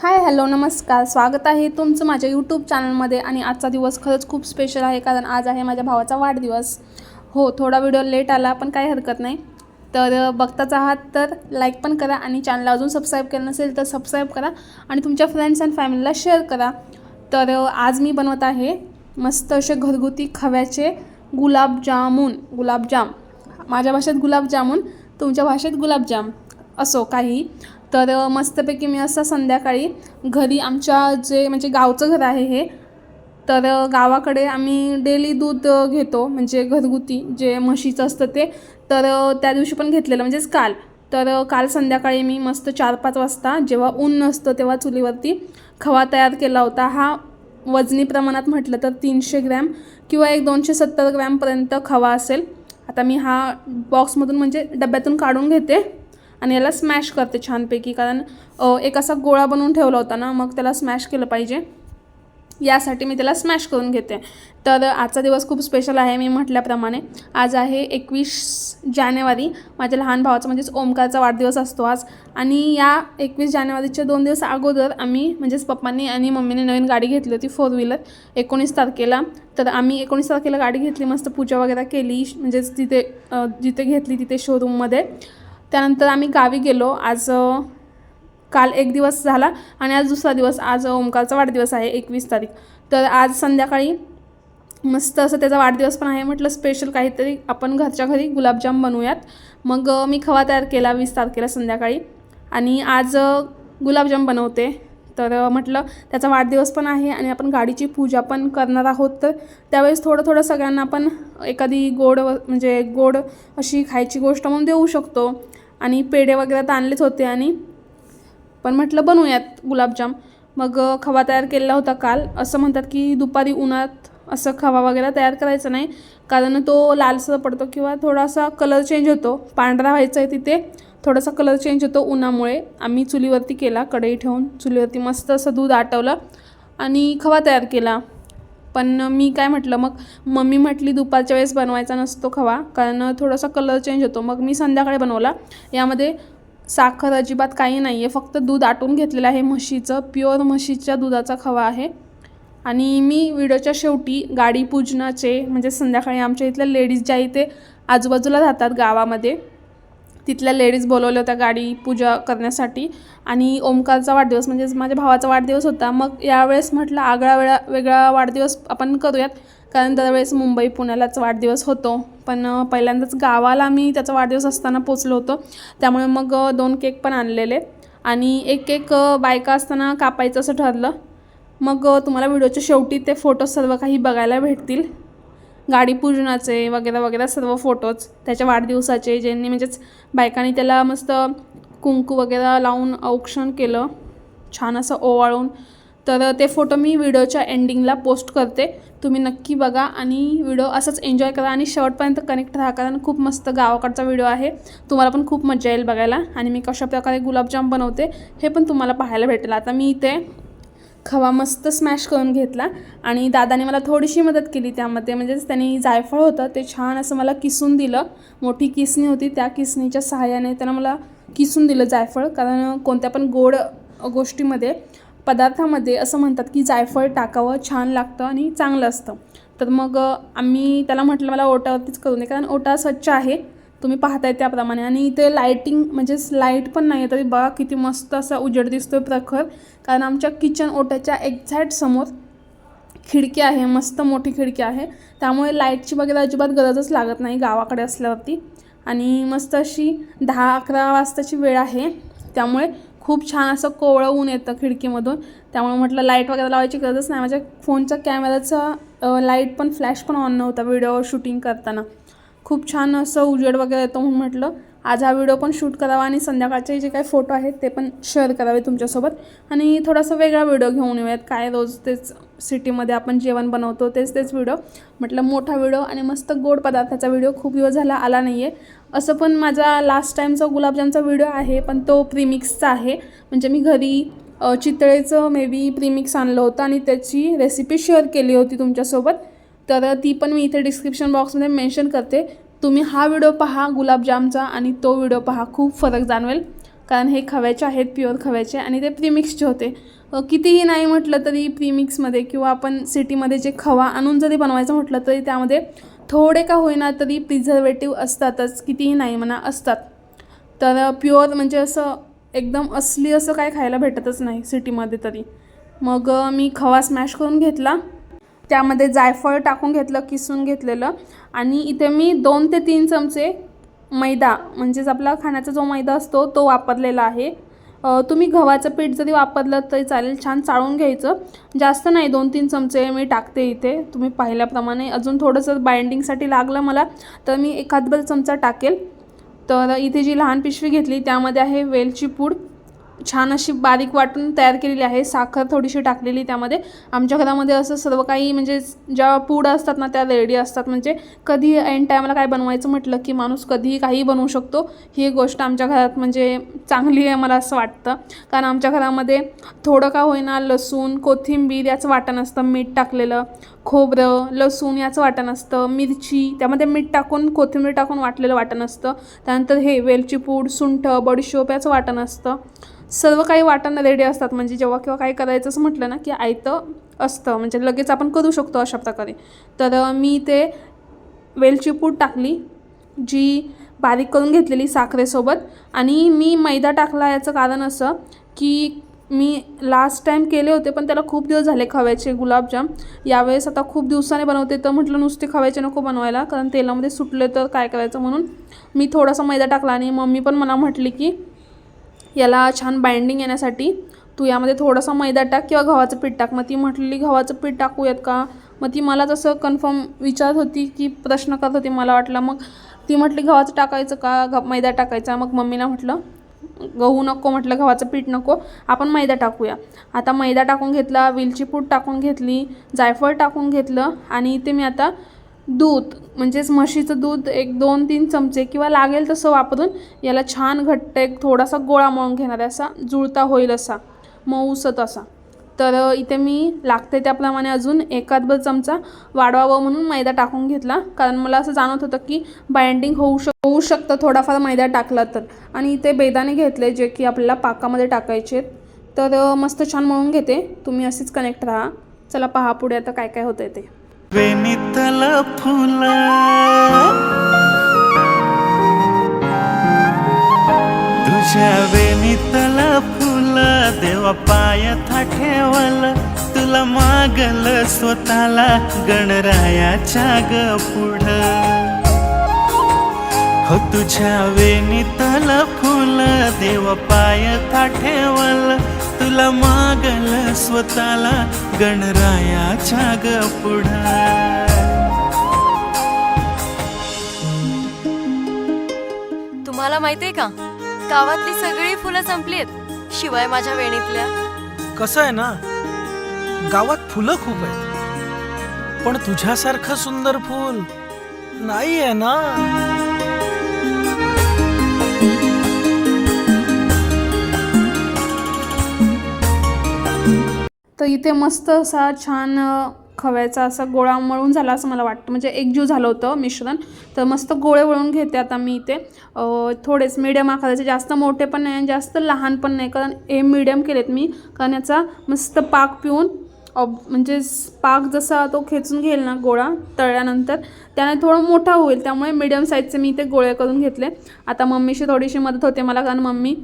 Hi hello नमस्कार. स्वागत आहे तुमचं माझ्या यूट्यूब चॅनलमध्ये आणि आजचा दिवस खरंच खूप स्पेशल आहे कारण आज आहे माझ्या भावाचा वाढदिवस. हो थोडा व्हिडिओ लेट आला पण काही हरकत नाही. तर बघताच आहात तर लाईक पण करा आणि चॅनलला अजून सबस्क्राईब केलं नसेल तर सबस्क्राईब करा आणि तुमच्या फ्रेंड्स अँड फॅमिलीला शेअर करा. तर आज मी बनवत आहे मस्त असे घरगुती खव्याचे गुलाबजामून गुलाबजाम माझ्या भाषेत गुलाबजामून तुमच्या भाषेत गुलाबजाम असो काही. तर मस्तपैकी मी असं संध्याकाळी घरी आमच्या जे म्हणजे गावचं घर आहे हे तर गावाकडे आम्ही डेली दूध घेतो. म्हणजे घरगुती जे म्हशीचं असतं ते. तर त्या दिवशी पण घेतलेलं. म्हणजेच काल. तर काल संध्याकाळी मी मस्त चार पाच वाजता जेव्हा ऊन नसतं तेव्हा चुलीवरती खवा तयार केला होता. हा वजनी प्रमाणात म्हटलं तर तीनशे ग्रॅम किंवा एक दोनशे सत्तर ग्रॅमपर्यंत खवा असेल. आता मी हा बॉक्समधून म्हणजे डब्यातून काढून घेते. आणि याला स्मॅश करते छानपैकी कारण एक असा गोळा बनवून ठेवला होता ना मग त्याला स्मॅश केलं पाहिजे. यासाठी मी त्याला स्मॅश करून घेते. तर आजचा दिवस खूप स्पेशल आहे मी म्हटल्याप्रमाणे. आज आहे एकवीस जानेवारी. माझ्या लहान भावाचा म्हणजेच ओमकारचा वाढदिवस असतो आज. आणि या एकवीस जानेवारीच्या दोन दिवस अगोदर आम्ही म्हणजेच पप्पांनी आणि मम्मीने नवीन गाडी घेतली होती फोर व्हीलर एकोणीस तारखेला. तर आम्ही एकोणीस तारखेला गाडी घेतली मस्त पूजा वगैरे केली म्हणजेच तिथे जिथे घेतली तिथे शोरूममध्ये त्यानंतर आम्ही गावी गेलो. आज काल एक दिवस झाला आणि आज दुसरा दिवस. आज ओमकारचा वाढदिवस आहे एकवीस तारीख. तर आज संध्याकाळी मस्त असं त्याचा वाढदिवस पण आहे. म्हटलं स्पेशल काहीतरी आपण घरच्या घरी गुलाबजाम बनवूयात. मग मी खवा तयार केला वीस तारखेला संध्याकाळी. आणि आज गुलाबजाम बनवते. तर म्हटलं त्याचा वाढदिवस पण आहे आणि आपण गाडीची पूजा पण करणार आहोत. तर त्यावेळेस थोडं थोडं सगळ्यांना आपण एखादी गोड व- म्हणजे गोड अशी खायची गोष्ट म्हणून देऊ शकतो. आणि पेढे वगैरे तर आणलेच होते आणि पण म्हटलं बनवूयात गुलाबजाम. मग खवा तयार केलेला होता काल. असं म्हणतात की दुपारी उन्हात असं खवा वगैरे तयार करायचा नाही. कारण तो लालसर पडतो किंवा थोडासा कलर चेंज होतो. पांढरा व्हायचा आहे तिथे. थोडासा कलर चेंज होतो उन्हामुळे. आम्ही चुलीवरती केला कढई ठेवून. चुलीवरती मस्त असं दूध आटवलं आणि खवा तयार केला. पण मी काय म्हटलं मग मम्मी म्हटली दुपारच्या वेळेस बनवायचा नसतो खवा कारण थोडासा कलर चेंज होतो. मग मी संध्याकाळी बनवला. यामध्ये साखर अजिबात काही नाही आहे फक्त दूध आटून घेतलेलं आहे म्हशीचं प्युअर म्हशीच्या दुधाचा खवा आहे. आणि मी व्हिडिओच्या शेवटी गाडी पूजनाचे म्हणजे संध्याकाळी आमच्या इथल्या लेडीज ज्या इथे आजूबाजूला राहतात गावामध्ये तिथल्या लेडीज बोलवल्या होत्या गाडी पूजा करण्यासाठी. आणि ओमकारचा वाढदिवस म्हणजे माझ्या भावाचा वाढदिवस होता. मग यावेळेस म्हटलं आगळा वेळा वेगळा वाढदिवस आपण करूयात. कारण दरवेळेस मुंबई पुण्यालाच वाढदिवस होतो. पण पहिल्यांदाच गावाला मी त्याचा वाढदिवस असताना पोचलो होतो. त्यामुळे मग दोन केक पण आणलेले. आणि एक केक बायका असताना कापायचं असं ठरलं. मग तुम्हाला व्हिडिओच्या शेवटी ते फोटो सर्व काही बघायला भेटतील. गाडी पूजनाचे वगैरे वगैरे सर्व फोटोज त्याच्या वाढदिवसाचे ज्यांनी म्हणजेच बायकांनी त्याला मस्त कुंकू वगैरे लावून औक्षण केलं. छान असं ओवाळून. तर ते फोटो मी व्हिडिओच्या एंडिंगला पोस्ट करते. तुम्ही नक्की बघा आणि व्हिडिओ असंच एन्जॉय करा आणि शेवटपर्यंत कनेक्ट राहा कारण खूप मस्त गावाकडचा व्हिडिओ आहे. तुम्हाला पण खूप मजा येईल बघायला आणि मी कशा प्रकारे गुलाबजाम बनवते हे पण तुम्हाला पाहायला भेटेल. आता मी इथे खवा मस्त स्मॅश करून घेतला. आणि दादाने मला थोडीशी मदत केली त्यामध्ये. म्हणजेच त्यांनी जायफळ होतं ते छान असं मला किसून दिलं. मोठी किसणी होती त्या किसणीच्या सहाय्याने त्यानं मला किसून दिलं जायफळ. कारण कोणत्या पण गोड गोष्टीमध्ये पदार्थामध्ये असं म्हणतात की जायफळ टाकावं छान लागतं आणि चांगलं असतं. तर मग आम्ही त्याला म्हटलं मला ओटावरतीच करून नये. कारण ओटा स्वच्छ आहे. तुम्ही पाहताय त्याप्रमाणे. आणि इथे लाईटिंग म्हणजेच लाइट पण नाही आहे तरी बघा किती मस्त असा उजेड दिसतोय प्रखर. कारण आमच्या किचन ओट्याच्या एक्झॅक्ट समोर खिडकी आहे मस्त मोठी खिडकी आहे. त्यामुळे लाईटची वगैरे अजिबात गरजच लागत नाही गावाकडे असल्यावरती. आणि मस्त अशी दहा अकरा वाजताची वेळ आहे. त्यामुळे खूप छान असं कोवळं ऊन येतं खिडकीमधून. त्यामुळे म्हटलं लाइट वगैरे लावायची गरजच नाही. माझ्या फोनचा कॅमेराचा लाइट पण फ्लॅश पण ऑन नव्हता व्हिडिओ शूटिंग करताना. खूप छान असं उजेड वगैरे येतो म्हणून म्हटलं. आज हा व्हिडिओ पण शूट करावा आणि संध्याकाळचे जे काही फोटो आहेत ते पण शेअर करावे तुमच्यासोबत. आणि थोडासा वेगळा व्हिडिओ घेऊन येऊयात. काय रोज तेच सिटीमध्ये आपण जेवण बनवतो तेच तेच व्हिडिओ. म्हटलं मोठा व्हिडिओ आणि मस्त गोड पदार्थाचा व्हिडिओ. खूप दिवस झाला आला नाही आहे असं पण माझा लास्ट टाईमचा गुलाबजामचा व्हिडिओ आहे पण तो प्रीमिक्सचा आहे. म्हणजे मी घरी चितळेचं मे बी प्रीमिक्स आणलं होतं आणि त्याची रेसिपी शेअर केली होती तुमच्यासोबत. तर ती पण मी इथे डिस्क्रिप्शन बॉक्समध्ये मेन्शन करते. तुम्ही हा व्हिडिओ पहा गुलाबजामचा आणि तो व्हिडिओ पहा. खूप फरक जाणवेल. कारण हे खव्याचे आहेत प्युअर खव्याचे आणि ते प्रीमिक्सचे होते. कितीही नाही म्हटलं तरी प्रीमिक्समध्ये किंवा आपण सिटीमध्ये जे खवा आणून जरी बनवायचं म्हटलं तरी त्यामध्ये थोडे का होईना तरी प्रिझर्वेटिव्ह असतातच. कितीही नाही म्हणा असतात. तर प्युअर म्हणजे असं एकदम असली असं काय खायला भेटतच नाही सिटीमध्ये तरी. मग मी खवा स्मॅश करून घेतला. त्यामध्ये जायफळ टाकून घेतलं किसून घेतलेलं. आणि इथे मी दोन ते तीन चमचे मैदा म्हणजेच आपला खाण्याचा जो मैदा असतो तो वापरलेला आहे. तुम्ही गव्हाचं पीठ जरी वापरलं तरी चालेल छान चाळून घ्यायचं. जास्त नाही दोन तीन चमचे मी टाकते इथे. तुम्ही पाहिल्याप्रमाणे अजून थोडंसं बाइंडिंगसाठी लागलं मला तर मी एखादभर चमचा टाकेल. तर इथे जी लहान पिशवी घेतली त्यामध्ये आहे वेलची पूड. छान अशी बारीक वाटून तयार केलेली आहे. साखर थोडीशी टाकलेली त्यामध्ये. आमच्या घरामध्ये असं सर्व काही म्हणजे ज्या पूड असतात ना त्या रेडी असतात. म्हणजे कधी एंड टायमाला काय बनवायचं म्हटलं की माणूस कधीही काही बनवू शकतो. ही गोष्ट आमच्या घरात म्हणजे चांगली आहे मला असं वाटतं. कारण आमच्या घरामध्ये थोडं का होईना लसूण कोथिंबीर याचं वाटण असतं. मीठ टाकलेलं. खोबरं लसूण याचं वाटण असतं मिरची त्यामध्ये मीठ टाकून कोथिंबीर टाकून वाटलेलं वाटण असतं. त्यानंतर हे वेलची पूड सुंठ बडीशोप याचं वाटण असतं. सर्व काही वाटण रेडी असतात. म्हणजे जेव्हा किंवा काही करायचं असं म्हटलं ना की आयतं असतं. म्हणजे लगेच आपण करू शकतो अशा प्रकारे. तर मी ते वेलची पूड टाकली जी बारीक करून घेतलेली साखरेसोबत. आणि मी मैदा टाकला याचं कारण असं की मी लास्ट टाईम केले होते पण त्याला खूप दिवस झाले खव्याचे गुलाबजाम. यावेळेस आता खूप दिवसाने बनवते तर म्हटलं नुसते खव्याचे नको बनवायला कारण तेलामध्ये सुटले तर काय करायचं म्हणून. मी थोडासा मैदा टाकला आणि मम्मी पण मला म्हटली की याला छान बाइंडिंग येण्यासाठी तू यामध्ये थोडासा मैदा टाक किंवा गव्हाचं पीठ टाक. मग ती म्हटली गव्हाचं पीठ टाकूयात का? मग ती मला तसं कन्फर्म विचारत होती की प्रश्न करत होती मला वाटलं. मग ती म्हटली गव्हाचं टाकायचं का? घ मैदा टाकायचा. मग मम्मीला म्हटलं गहू नको म्हटलं गव्हाचं पीठ नको आपण मैदा टाकूया. आता मैदा टाकून घेतला वेलची पूड टाकून घेतली जायफळ टाकून घेतलं आणि इथे मी आता दूध म्हणजेच म्हशीचं दूध एक दोन तीन चमचे किंवा लागेल तसं वापरून याला छान घट्ट एक थोडासा गोळा मळून घेणार आहे असा जुळता होईल असा मऊसत असा. तर इथे मी लागते त्याप्रमाणे अजून एकादभर चमचा वाढवावं म्हणून मैदा टाकून घेतला. कारण मला असं जाणवत होतं की बाइंडिंग होऊ शक होऊ शकतं थोडाफार मैदा टाकला तर. आणि इथे बेदाणे घेतले जे की आपल्याला पाकामध्ये टाकायचे तर मस्त छान म्हणून घेते. तुम्ही असेच कनेक्ट राहा. चला पहा पुढे आता काय काय होतंय ते. वेनितल फुल. तुझ्या वेनितल फुल देवा पायथा ठेवल तुला मागल स्वतःला गणरायाच्या ग पुढ. हो तुझ्या वेणीतल फुल पाय पायथा ठेवल तुला मागल स्वतःला गणरायाच्या ग पुढ. तुम्हाला माहितीये का? गावातली सगळी फुलं संपली आहेत. शिवाय माझ्या वेणीतल्या. कसं आहे ना? गावात फुलं खूप आहेत. पण तुझ्यासारखं सुंदर फूल नाही आहे ना? तर इथे मस्त असा छान अ, खव्याचा असा गोळा मळून झाला असं मला वाटतं. म्हणजे एकजीव झालं होतं मिश्रण. तर मस्त गोळे वळून घेते आता मी इथे. थोडेच मिडियम आकाराचे जास्त मोठे पण नाही आणि जास्त लहान पण नाही. कारण हे मिडियम केलेत मी. कारण याचा मस्त पाक पिऊन ऑब म्हणजे पाक जसा तो खेचून घेईल ना गोळा तळल्यानंतर त्याने थोडं मोठा होईल. त्यामुळे मिडियम साईजचे मी इथे गोळे करून घेतले. आता मम्मीशी थोडीशी मदत होते मला. कारण मम्मी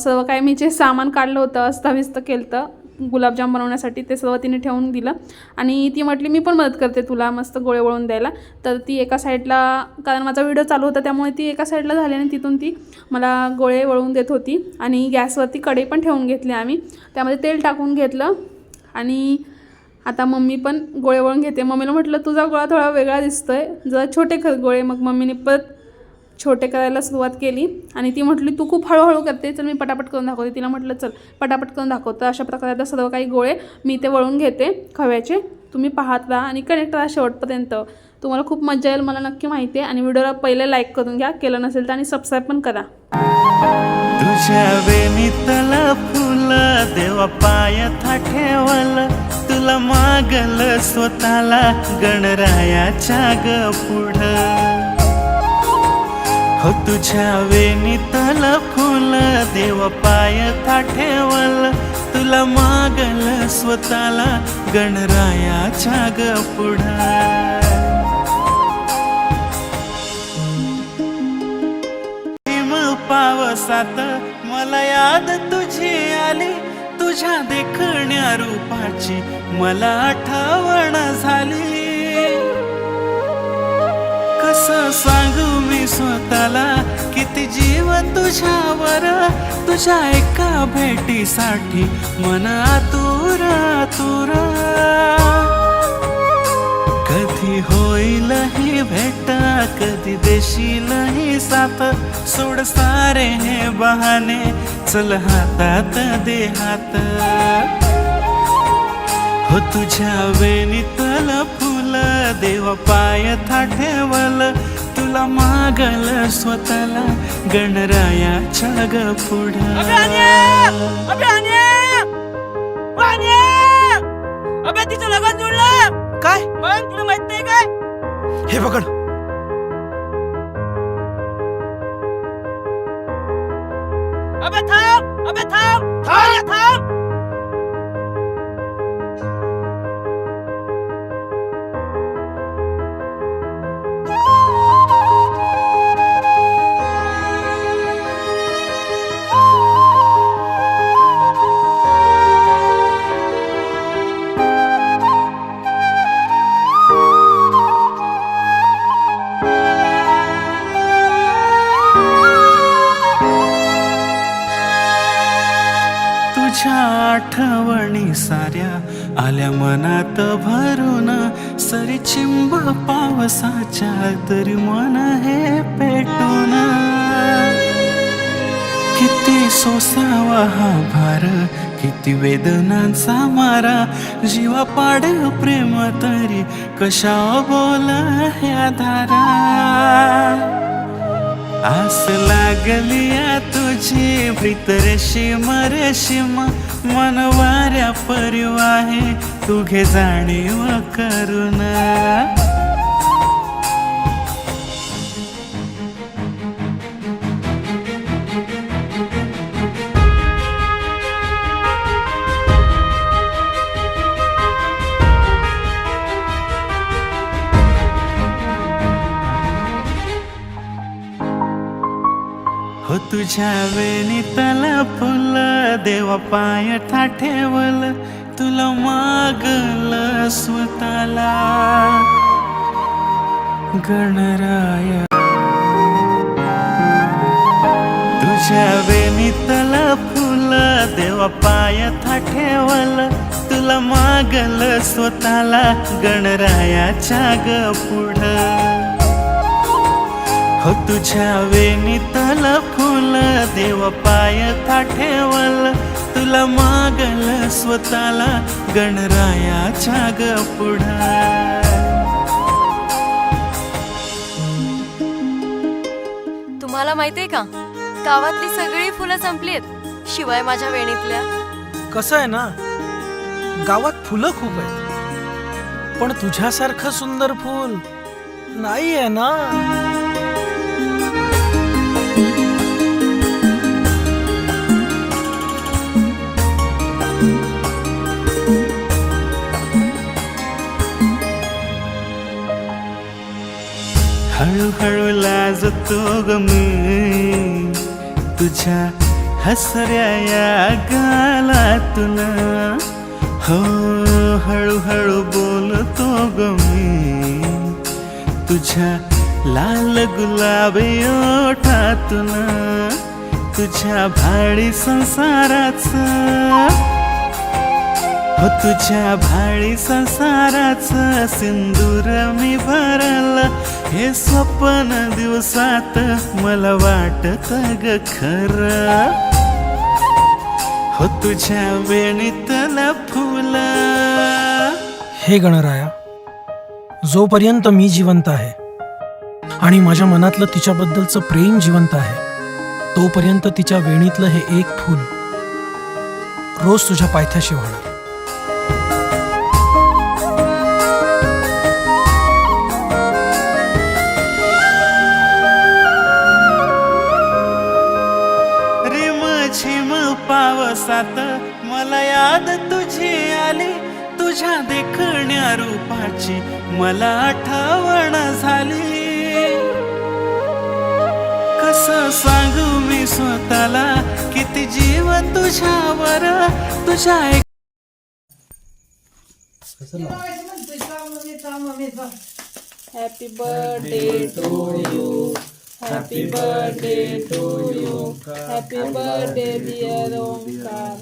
सर्व काही मी जे सामान काढलं होतं अस्ताव्यस्त केलं तर गुलाबजाम बनवण्यासाठी ते सर्व तिने ठेवून दिलं. आणि ती म्हटली मी पण मदत करते तुला मस्त गोळे वळून द्यायला. तर ती एका साईडला कारण माझा व्हिडिओ चालू होता त्यामुळे ती एका साईडला झाली आणि तिथून ती मला गोळे वळून देत होती. आणि गॅसवरती कढई पण ठेवून घेतली आम्ही. त्यामध्ये तेल टाकून घेतलं. आणि आता मम्मी पण गोळे वळून घेते. मम्मीला म्हटलं तुझा गोळा थोडा वेगळा दिसतोय. जरा छोटे खत गोळे. मग मम्मीने परत छोटे करायला सुरुवात केली आणि ती म्हटली तू खूप हळूहळू करते चल मी पटापट करून दाखवते. तिला म्हटलं चल पटापट करून दाखवतं अशा प्रकारे आता सर्व काही गोळे मी ते वळून घेते खव्याचे. तुम्ही पाहत राहा आणि कनेक्ट राहा शेवटपर्यंत. तुम्हाला खूप मजा येईल मला नक्की माहिती आहे. आणि व्हिडिओला पहिले लाईक करून घ्या केलं नसेल तर आणि सबस्क्राईब पण करा. तुझ्या वेणीतल फुल देवा पायथा ठेवल तुला मागल स्वतःला गणरायाच्या ग पुढं. हो तुझ्या वेणीतल फुल देव पाय ठेवल तुला मागल स्वतःला गणरायाच्या ग पुढं. पावसात मला याद तुझी आली. तुझ्या देखण्या रूपाची मला आठवण झाली. कस सांग मी स्वतःला किती जीव तुझ्यावर तुझ्या एका भेटीसाठी मन आतुर आतुर कधी होईल ही भेट कधी देशील ही साथ. सोड सारे हे बहाने चल हातात दे हात. हो तुझ्या वेणीतल फुल देव पाय था ठेवल. तुला मागल स्वतःला गणरायाच्या ग पुढ. तिचं लगन जुळलं. काय? मग तुला माहीत नाही काय? हे पकड. चिंब पावसाच्या तरी मन हे पेटून. किती सोसावा हा भार किती वेदनांचा मारा. जीवा पाड प्रेम तरी कशा बोल ह्या धारा आस लागली तुझी प्रीत रेशीम रेशीम मन वाऱ्या परिवाहे तू जाणीव करून. तुझ्या वेणी तला फुल देव पाय ठेवल तुला मागल स्वतःला. गणराय. तुझ्या वेणीतला फुल देव पाय ठेवल तुला मागल स्वतःला. गणरायाच्या ग पुढं. हो तुझ्या वेणीतल फुल देव पाय ठेवल तुला मागल स्वतःला गणरायाच्या ग पुढं. तुम्हाला माहितीये का? गावातली सगळी फुलं संपलीत शिवाय माझ्या वेणीतल्या. कसं आहे ना? गावात फुलं खूप आहेत. पण तुझ्यासारखं सुंदर फूल नाही आहे ना? हळूहळू लाजतो ग मी तुझ्या हसऱ्या या गालातून हो हळूहळू बोलतो ग मी. तुझ्या लाल गुलाबी ओठातून तुझ्या भाडी संसाराचं हो तुझ्या भाळी संसाराचं सिंदूर मी भरला. हे स्वप्न दिवसात मला वाटत ग खर. हो तुझ्या वेणीतला फुल. हे गणराया जोपर्यंत मी जिवंत आहे आणि माझ्या मनातलं तिच्याबद्दलचं प्रेम जिवंत आहे तोपर्यंत तिच्या वेणीतलं हे एक फूल रोज तुझ्या पायथ्याशी होणार मला आठवण झाली. कस सांगू मी स्वतःला किती जीव तुझ्यावर तुझ्या एक happy birthday to you happy birthday to you happy birthday dear Omkar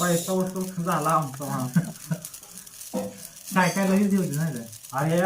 पैसा वस्तू झाला आमचा काय काय लगेच देऊ नाही अरे